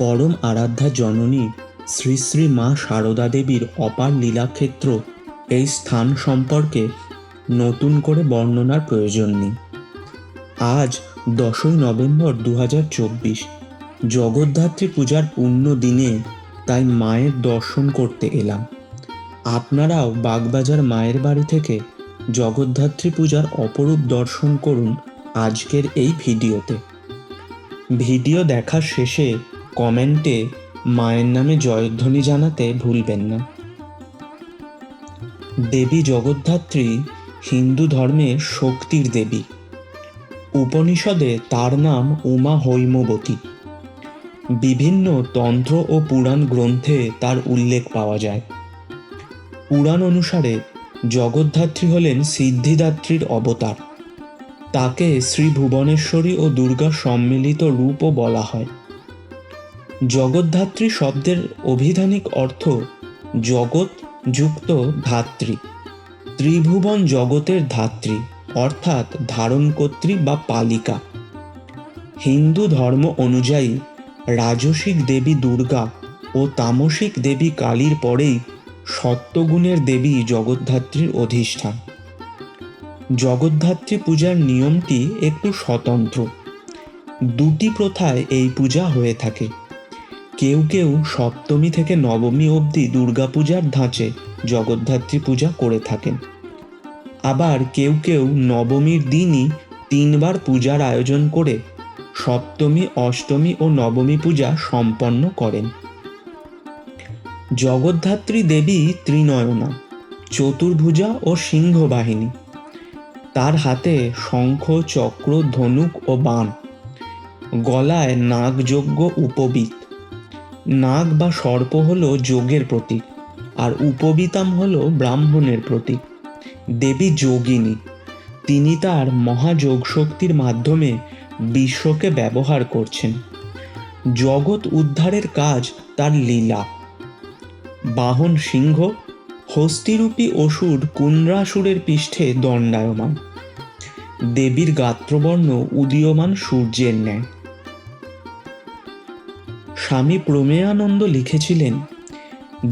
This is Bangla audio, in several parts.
পরম আরাধ্যা জননী শ্রী শ্রী মা সারদা দেবীর অপার লীলাক্ষেত্র এই স্থান সম্পর্কে নতুন করে বর্ণনার প্রয়োজন নেই। আজ দশই নভেম্বর দু হাজার চব্বিশ, জগদ্ধাত্রী পূজার পূর্ণ দিনে তাই মায়ের দর্শন করতে এলাম। আপনারাও বাগবাজার মায়ের বাড়ি থেকে জগদ্ধাত্রী পূজার অপরূপ দর্শন করুন আজকের এই ভিডিওতে। ভিডিও দেখার শেষে কমেন্টে মায়ের নামে জয়ধ্বনি জানাতে ভুলবেন না। দেবী জগদ্ধাত্রী হিন্দু ধর্মে শক্তির দেবী। উপনিষদে তার নাম উমা হৈমবতী। বিভিন্ন তন্ত্র ও পুরাণ গ্রন্থে তার উল্লেখ পাওয়া যায়। পুরাণ অনুসারে জগদ্ধাত্রী হলেন সিদ্ধিদাত্রীর অবতার। তাকে শ্রী ভুবনেশ্বরী ও দুর্গা সম্মিলিত রূপও বলা হয়। জগদ্ধাত্রী শব্দের অভিধানিক অর্থ জগৎ যুক্ত ধাত্রী। ত্রিভুবন জগতের ধাত্রী, অর্থাৎ ধারণকর্ত্রী বা পালিকা। হিন্দু ধর্ম অনুযায়ী রাজসিক দেবী দুর্গা ও তামসিক দেবী কালীর পরেই সত্যগুণের দেবী জগদ্ধাত্রীর অধিষ্ঠান। জগদ্ধাত্রী পূজার নিয়মটি একটু স্বতন্ত্র। দুটি প্রথায় এই পূজা হয়ে থাকে। কেউ কেউ সপ্তমী থেকে নবমী অবধি দুর্গাপূজার ধাঁচে জগদ্ধাত্রী পূজা করে থাকেন। আবার কেউ কেউ নবমীর দিনই তিনবার পূজার আয়োজন করে সপ্তমী, অষ্টমী ও নবমী পূজা সম্পন্ন করেন। জগদ্ধাত্রী দেবী ত্রিনয়না, চতুর্ভুজা ও সিংহ বাহিনী তার হাতে শঙ্খ, চক্র, ধনুক ও বাণ। গলায় নাগযজ্ঞ উপবিত। নাগ বা সর্প হল যোগের প্রতীক, আর উপবিতাম হল ব্রাহ্মণের প্রতীক। দেবী যোগিনী, তিনি তার মহাযোগ শক্তির মাধ্যমে বিশ্বকে ব্যবহার করছেন। জগৎ উদ্ধারের কাজ তার লীলা। বাহন সিংহ, হস্তিরূপী অসুর কুন্দ্রাসুরের পৃষ্ঠে দণ্ডায়মান। দেবীর গাত্রবর্ণ উদীয়মান সূর্যের ন্যায়। স্বামী প্রমেয়ানন্দ লিখেছিলেন,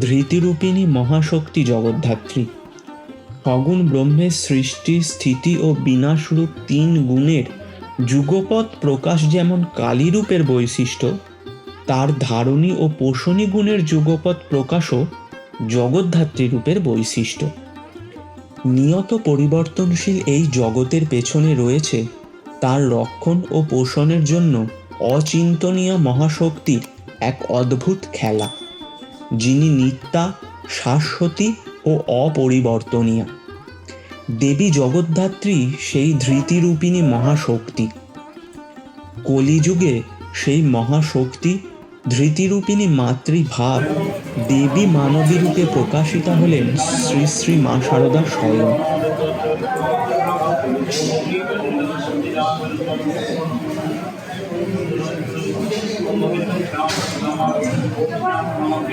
ধৃতিরূপিণী মহাশক্তি জগদ্ধাত্রী। সগুণ ব্রহ্মের সৃষ্টি, স্থিতি ও বিনাশরূপ তিন গুণের যুগপথ প্রকাশ যেমন কালীরূপের বৈশিষ্ট্য, তার ধারণী ও পোষণী গুণের যুগপৎ প্রকাশও জগদ্ধাত্রী রূপের বৈশিষ্ট্য। নিয়ত পরিবর্তনশীল এই জগতের পেছনে রয়েছে তার রক্ষণ ও পোষণের জন্য অচিন্তনীয় মহাশক্তির এক অদ্ভুত খেলা, যিনি নিত্যা, শাশ্বতী ও অপরিবর্তনীয়। দেবী জগদ্ধাত্রী সেই ধৃতিরূপিণী মহাশক্তি। কলিযুগে সেই মহাশক্তি, ধৃতিরূপিণী মাতৃভাব, দেবী মানবী রূপে প্রকাশিত হলেন শ্রী শ্রী মা শারদা স্বয়ং।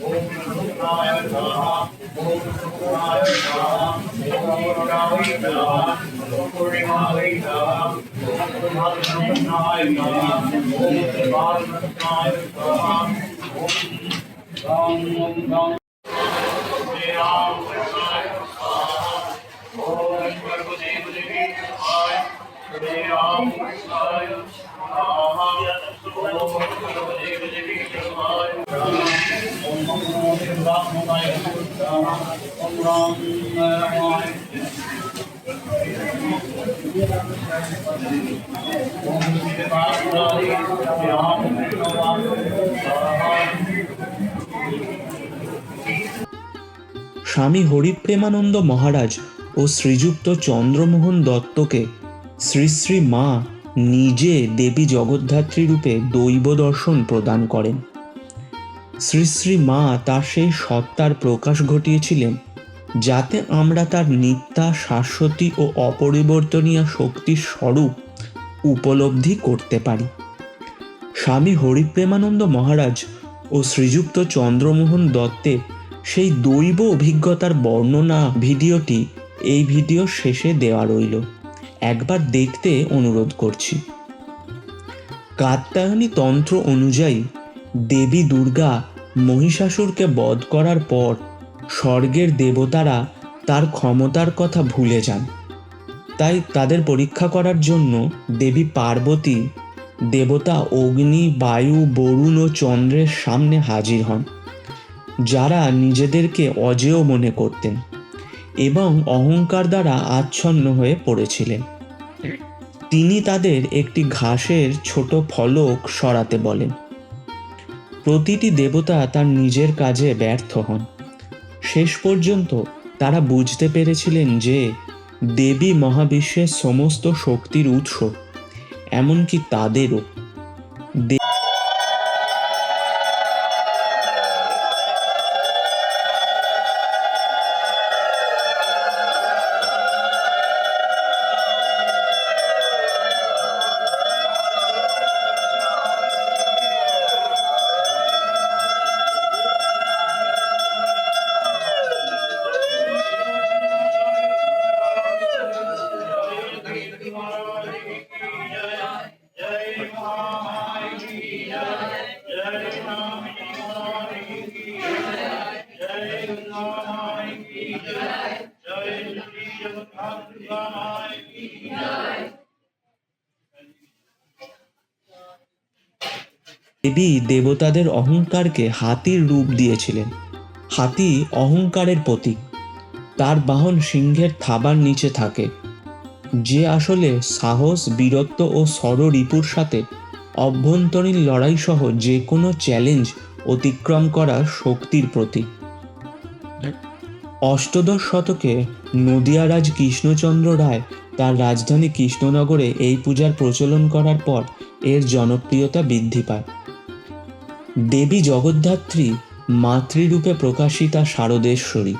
ओम शुक्राय नमः ओम शुक्राय नमः ओम शुक्राय नमः ओम पूर्णिमाय नमः ओम पूर्णिमाय नमः ओम पूर्णिमाय नमः ओम राम ओम राम जय राम कृष्णाय नमः ओम प्रभुदेव देवी नमः जय राम कृष्णाय नमः ओम प्रभुदेव देवी नमः স্বামী হরিপ্রেমানন্দ মহারাজ ও শ্রীযুক্ত চন্দ্রমোহন দত্তকে শ্রী শ্রী মা নিজে দেবী জগদ্ধাত্রী রূপে দৈব দর্শন প্রদান করেন। শ্রী শ্রী মা তার সেই সত্তার প্রকাশ ঘটিয়েছিলেন, যাতে আমরা তার নিত্যা, শাশ্বতী ও অপরিবর্তনীয় শক্তির স্বরূপ উপলব্ধি করতে পারি। স্বামী হরিপ্রেমানন্দ মহারাজ ও শ্রীযুক্ত চন্দ্রমোহন দত্তের সেই দৈব অভিজ্ঞতার বর্ণনা ভিডিওটি এই ভিডিও শেষে দেওয়া রইল। একবার দেখতে অনুরোধ করছি। কাত্যায়নী তন্ত্র অনুযায়ী দেবী দুর্গা মহিষাসুরকে বধ করার পর স্বর্গের দেবতারা তার ক্ষমতার কথা ভুলে যান। তাই তাদের পরীক্ষা করার জন্য দেবী পার্বতী, দেবতা অগ্নি, বায়ু, বরুণ ও চন্দ্রের সামনে হাজির হন, যারা নিজেদেরকে অজেয় মনে করতেন এবং অহংকার দ্বারা আচ্ছন্ন হয়ে পড়েছিলেন। তিনি তাদের একটি ঘাসের ছোট ফলক সরাতে বলেন। প্রতিটি দেবতা তার নিজের কাজে ব্যর্থ হন। শেষ পর্যন্ত তারা বুঝতে পেরেছিলেন যে দেবী মহাবিশ্বের সমস্ত শক্তির উৎস, এমনকি তাদেরও। দেবী দেবতাদের অহংকারকে হাতির রূপ দিয়েছিলেন। হাতি অহংকারের প্রতীক। তার বাহন সিংহের থাবার নিচে থাকে। যে আসলে সাহস, বীরত্ব ও ষড়রিপুর সাথে অভ্যন্তরীণ লড়াই সহ যে কোনো চ্যালেঞ্জ অতিক্রম করার শক্তির প্রতীক। অষ্টদশ শতকে নদিয়ারাজ কৃষ্ণচন্দ্র রায় তার রাজধানী কৃষ্ণনগরে এই পূজার প্রচলন করার পর এর জনপ্রিয়তা বৃদ্ধি পায়। দেবী জগদ্ধাত্রী মাতৃরূপে প্রকাশিতা শারদেশ্বরী,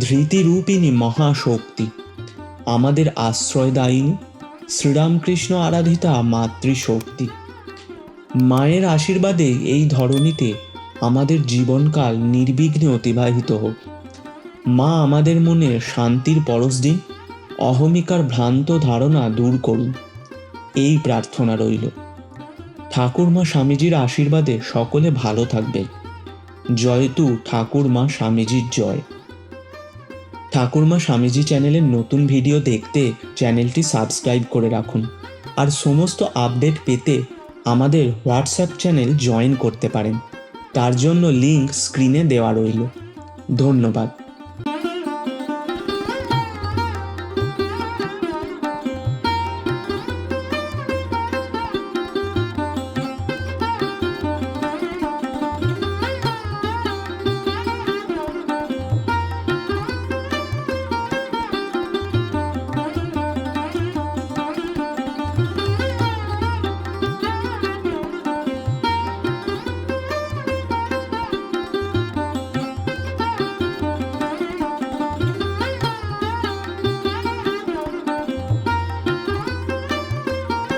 ধৃতিরূপিণী মহাশক্তি, আমাদের আশ্রয়দায়িনী শ্রীরামকৃষ্ণ আরাধিতা মাতৃশক্তি। মায়ের আশীর্বাদে এই ধরনীতে আমাদের জীবনকাল নির্বিঘ্নে অতিবাহিত হোক। মা আমাদের মনে শান্তির পরশ দিন, অহমিকার ভ্রান্ত ধারণা দূর করুন। এই প্রার্থনা রইল। ঠাকুরমা স্বামীজির আশীর্বাদে সকলে ভালো থাকবে। জয়তু ঠাকুরমা স্বামীজির জয়। ঠাকুরমা স্বামীজি চ্যানেলের নতুন ভিডিও দেখতে চ্যানেলটি সাবস্ক্রাইব করে রাখুন। আর সমস্ত আপডেট পেতে আমাদের হোয়াটসঅ্যাপ চ্যানেল জয়েন করতে পারেন। তার জন্য লিংক স্ক্রিনে দেওয়া রইল। ধন্যবাদ।